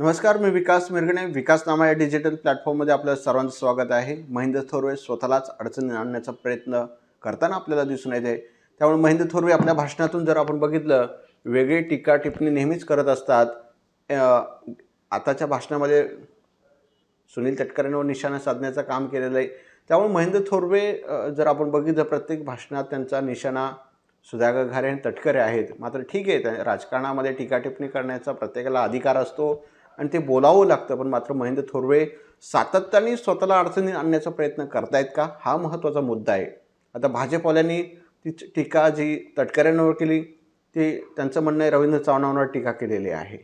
नमस्कार मी विकास मिरगणे. विकासनामा या डिजिटल प्लॅटफॉर्ममध्ये आपलं सर्वांचं स्वागत आहे. महेंद्र थोरवे स्वतःलाच अडचणी आणण्याचा प्रयत्न करताना आपल्याला दिसून येते. त्यामुळे महेंद्र थोरवे आपल्या भाषणातून जर आपण बघितलं वेगळी टीका टिप्पणी नेहमीच करत असतात. आताच्या भाषणामध्ये सुनील तटकरेंवर निशाणा साधण्याचं काम केलेलं आहे. त्यामुळे महेंद्र थोरवे जर आपण बघितलं प्रत्येक भाषणात त्यांचा निशाणा सुधाकर घारे आणि तटकरे आहेत. मात्र ठीक आहे त्या राजकारणामध्ये टीका टिप्पणी करण्याचा प्रत्येकाला अधिकार असतो. आणि ते बोलावं लागतं. पण मात्र महेंद्र थोरवे सातत्याने स्वतःला अडचणी आणण्याचा प्रयत्न करतायत का? हा महत्त्वाचा मुद्दा आहे. आता भाजपवाल्यांनी ती टीका जी तटकऱ्यांवर केली ती त्यांचं म्हणणं आहे रवींद्र चव्हाणांवर टीका केलेली आहे.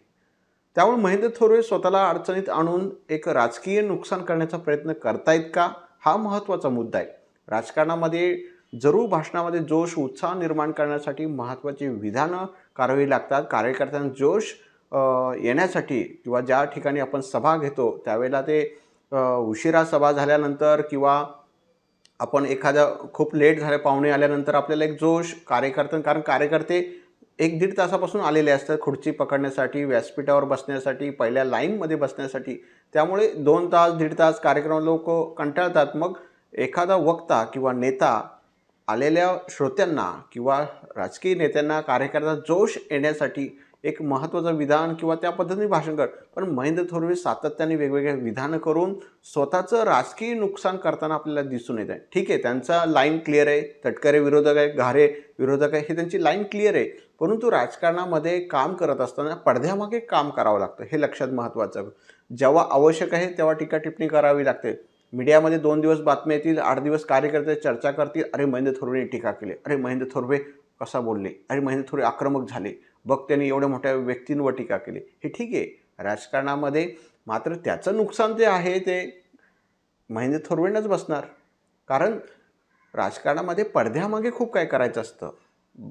त्यामुळे महेंद्र थोरवे स्वतःला अडचणीत आणून एक राजकीय नुकसान करण्याचा प्रयत्न करतायत का? हा महत्त्वाचा मुद्दा आहे. राजकारणामध्ये जरूर भाषणामध्ये जोश उत्साह निर्माण करण्यासाठी महत्त्वाची विधानं करावी लागतात. कार्यकर्त्यांना जोश येण्यासाठी किंवा ज्या ठिकाणी आपण सभा घेतो त्यावेळेला ते उशिरा सभा झाल्यानंतर किंवा आपण एखाद्या खूप लेट झाले पाहुणे आल्यानंतर आपल्याला एक जोश कार्यकर्ते कारण कार्यकर्ते एक दीड तासापासून आलेले असतात खुर्ची पकडण्यासाठी व्यासपीठावर बसण्यासाठी पहिल्या लाईनमध्ये बसण्यासाठी. त्यामुळे दोन तास दीड तास कार्यक्रम लोक कंटाळतात. मग एखादा वक्ता किंवा नेता आलेल्या श्रोत्यांना किंवा राजकीय नेत्यांना कार्यकर्त्यांना जोश येण्यासाठी एक महत्त्वाचं विधान किंवा त्या पद्धतीने भाषण कर. पण महेंद्र थोरवे सातत्याने वेगवेगळे विधानं करून स्वतःचं राजकीय नुकसान करताना आपल्याला दिसून येत आहे. ठीक आहे त्यांचा लाईन क्लिअर आहे तटकरे विरोधक आहे घारे विरोधक आहे हे त्यांची लाईन क्लिअर आहे. परंतु राजकारणामध्ये काम करत असताना पडद्यामागे काम करावं लागतं हे लक्षात महत्त्वाचं जेव्हा आवश्यक आहे तेव्हा टीका टिप्पणी करावी लागते. मीडियामध्ये दोन दिवस बातम्या येतील आठ दिवस कार्यकर्ते चर्चा करतील. अरे महेंद्र थोरवेने टीका केली. अरे महेंद्र थोरवे कसा बोलले? अरे महेंद्र थोरवे आक्रमक झाले. बघ त्यांनी एवढ्या मोठ्या व्यक्तींवर टीका केली. हे ठीक आहे. राजकारणामध्ये मात्र त्याचं नुकसान जे आहे ते महेंद्र थोरवेंनाच बसणार. कारण राजकारणामध्ये पडद्यामागे खूप काय करायचं असतं.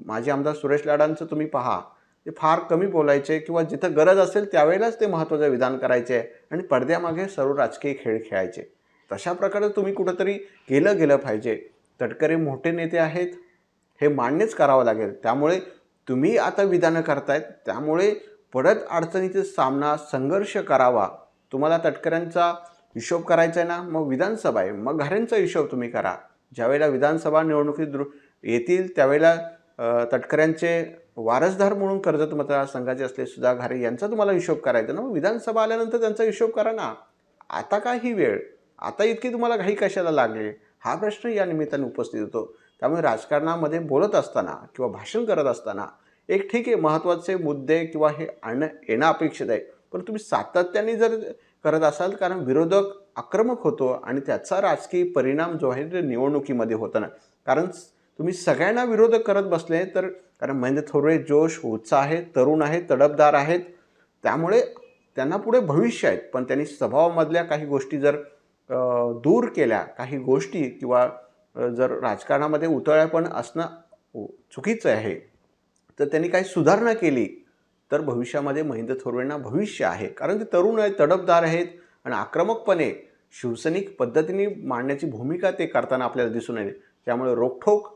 माझे आमदार सुरेश लाडांचं तुम्ही पहा. ते फार कमी बोलायचे किंवा जिथं गरज असेल त्यावेळेलाच ते महत्त्वाचं विधान करायचे आणि पडद्यामागे सर्व राजकीय खेळ खेळायचे. तशा प्रकारे तुम्ही कुठंतरी केलं गेलं पाहिजे. तटकरे मोठे नेते आहेत. हे मान्यच करावं लागेल. त्यामुळे तुम्ही आता विधानं करतायत त्यामुळे परत अडचणीचा सामना संघर्ष करावा. तुम्हाला तटकऱ्यांचा हिशोब करायचा आहे ना मग विधानसभा आहे. मग घरांचा हिशोब तुम्ही करा. ज्यावेळेला विधानसभा निवडणुकीत दृ येतील त्यावेळेला तटकऱ्यांचे वारसदार म्हणून कर्जत मतदारसंघाचे असले सुधा घारे यांचा तुम्हाला हिशोब करायचा ना मग विधानसभा आल्यानंतर त्यांचा हिशोब करा ना. आता काय ही वेळ? आता इतकी तुम्हाला घाई कशाला लागली? हा प्रश्न या निमित्ताने उपस्थित होतो. त्यामुळे राजकारणामध्ये बोलत असताना किंवा भाषण करत असताना एक ठीक आहे महत्त्वाचे मुद्दे किंवा हे आणणं येणं अपेक्षित आहे. पण तुम्ही सातत्याने जर करत असाल कारण विरोधक आक्रमक होतो आणि त्याचा राजकीय परिणाम जो आहे ते निवडणुकीमध्ये होताना कारण तुम्ही सगळ्यांना विरोधक करत बसले तर कारण महेंद्र थोरवे जोश उत्साह आहे तरुण आहे तडपदार आहेत. त्यामुळे त्यांना पुढे भविष्य आहेत. पण त्यांनी स्वभावामधल्या काही गोष्टी जर दूर केल्या काही गोष्टी किंवा जर राजकारणामध्ये उतळ्यापण असणं चुकीचं आहे तर त्यांनी काही सुधारणा केली तर भविष्यामध्ये महेंद्र थोरवेंना भविष्य आहे. कारण ते तरुण आहेत तडपदार आहेत आणि आक्रमकपणे शिवसैनिक पद्धतीने मांडण्याची भूमिका ते करताना आपल्याला दिसून येते त्यामुळे रोखठोक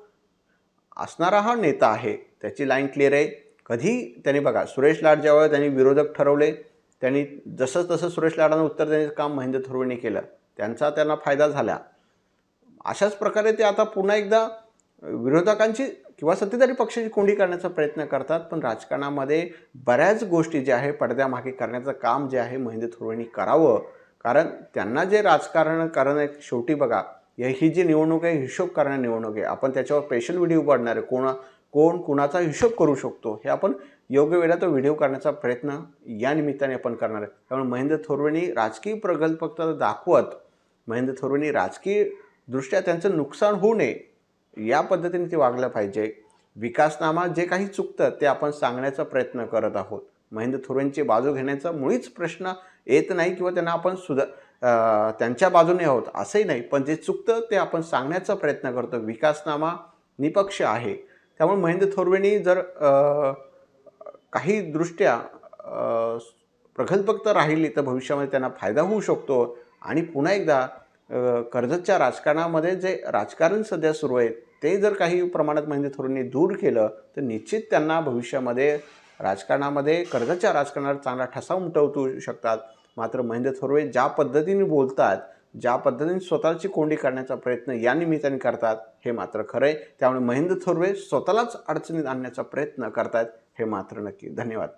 असणारा हा नेता आहे त्याची लाईन क्लिअर आहे. कधी त्यांनी बघा सुरेश लाड ज्यावेळेला त्यांनी विरोधक ठरवले त्यांनी जसं तसं सुरेश लाडांना उत्तर देण्याचं काम महेंद्र थोरवेंनी केलं त्यांचा त्यांना फायदा झाला. अशाच प्रकारे ते आता पुन्हा एकदा विरोधकांची किंवा सत्तेधारी पक्षाची कोंडी करण्याचा प्रयत्न करतात पण राजकारणामध्ये बऱ्याच गोष्टी ज्या आहे पडद्यामागे करण्याचं काम जे आहे महेंद्र थोरवेंनी करावं. कारण त्यांना जे राजकारण करणं एक शेवटी बघा या- ही जी निवडणूक आहे हिशोब करणारी निवडणूक आहे. आपण त्याच्यावर स्पेशल व्हिडिओ पडणार आहे. कोणा कोण कुणाचा हिशोब करू शकतो हे आपण योग्य वेळा तो व्हिडिओ करण्याचा प्रयत्न या निमित्ताने आपण करणार आहे. त्यामुळे महेंद्र थोरवेंनी राजकीय प्रगल्भता दाखवत महेंद्र थोरवेंनी राजकीय दृष्ट्या त्यांचं नुकसान होऊ नये या पद्धतीने ते वागलं पाहिजे. विकासनामा जे काही चुकतं ते आपण सांगण्याचा प्रयत्न करत आहोत. महेंद्र थोरवेंची बाजू घेण्याचा मुळीच प्रश्न येत नाही किंवा त्यांना आपण सुधा त्यांच्या बाजूने आहोत असंही नाही. पण जे चुकतं ते आपण सांगण्याचा प्रयत्न करतो. विकासनामा निपक्ष आहे. त्यामुळे महेंद्र थोरवेंनी जर काही दृष्ट्या प्रगल्भक प्रगल्भक्त राहिली तर भविष्यामध्ये त्यांना फायदा होऊ शकतो. आणि पुन्हा एकदा कर्जतच्या राजकारणामध्ये जे राजकारण सध्या सुरू आहे ते जर काही प्रमाणात महेंद्र थोरांनी दूर केलं तर निश्चित त्यांना भविष्यामध्ये राजकारणामध्ये कर्जतच्या राजकारणावर चांगला ठसा उमटवू शकतात. मात्र महेंद्र थोरवे ज्या पद्धतीने बोलतात ज्या पद्धतीने स्वतःची कोंडी करण्याचा प्रयत्न या निमित्ताने करतात हे मात्र खरं आहे. त्यामुळे महेंद्र थोरवे स्वतःलाच अडचणीत आणण्याचा प्रयत्न करतात हे मात्र नक्की. धन्यवाद.